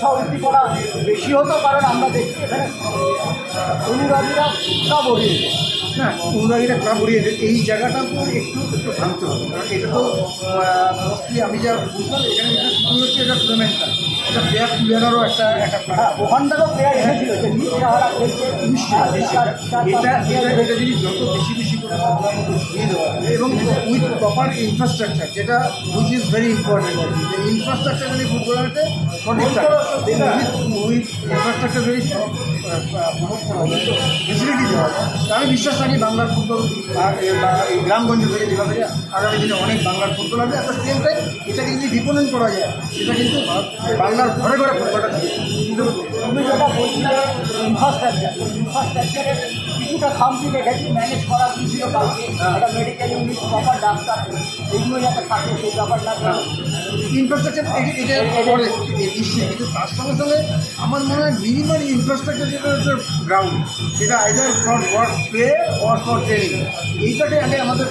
তবে করা বেশি হতো কারণ আমরা দেখছি, এখানে অনুরাগীরা সব ওড়িয়ে না অনুরাগীরা ক্লাব দেয়। এই জায়গাটা তো একটু একটু ভাঙতে হবে কারণ এটা তো আমি যা বুঝলাম, এখানে শুধু হচ্ছে এটা টুর্নামেন্টটা একটা একটা। এটা এটা যদি যত বেশি বেশি এবং উইথ প্রপার ইনফ্রাস্ট্রাকচার যেটা which is very important infrastructure যদি ফুটবলারতে সঠিক থাকে উইথ ইনফ্রাস্ট্রাকচার যদি ফেসিলিটি দেওয়া যায় তা আমি বিশ্বাস রাখি বাংলার ফুটবল এই গ্রামগঞ্জ থেকে যেভাবে আগামী দিনে অনেক বাংলার ফুটবল হবে একটা সেম টাইম এটাকে যদি রিপ্রেজেন্ট করা যায় সেটা কিন্তু বাংলার ঘরে ঘরে ফুটবলটা থাকে। কিন্তু তুমি যেটা বলছিলে ইনফ্রাস্ট্রাকচার ইনফ্রাস্ট্রাকচারের কিছুটা খামতি দেখেছি ম্যানেজ করা ছিল কালকে একটা মেডিকেল ইউনিট প্রপার ডাক্তার এইগুলো যাতে থাকে সেই ব্যাপারটা ইনফ্রাস্ট্রাকচার এটা করে নিশ্চয়ই কিন্তু তার সঙ্গে সঙ্গে আমার মনে হয় মিনিমাম ইনফ্রাস্ট্রাকচার যেটা হচ্ছে গ্রাউন্ড সেটা either for work play or for training এইটাকে আগে আমাদের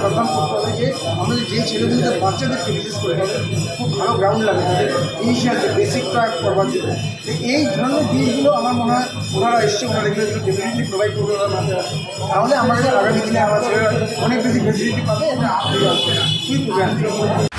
প্রধান করতে হবে যে, আমাদের যে ছেলেমেয়েদের, বাচ্চাদেরকে বিশেষ করে খুব ভালো গ্রাউন্ড লাগে, তাদের ইনিশিয়াল যে বেসিকটা করবার জন্য। তো এই ধরনের জিনিসগুলো আমার মনে হয় ওনারা এসছে, ওনারা এগুলো ডেফিনেটলি প্রোভাইড করবে ওনার। মাধ্যমে তাহলে আমাদের আগামী দিনে আমার ছেলেরা অনেক বেশি ফেসিলিটি পাবে, এটা আপনি আসবে না।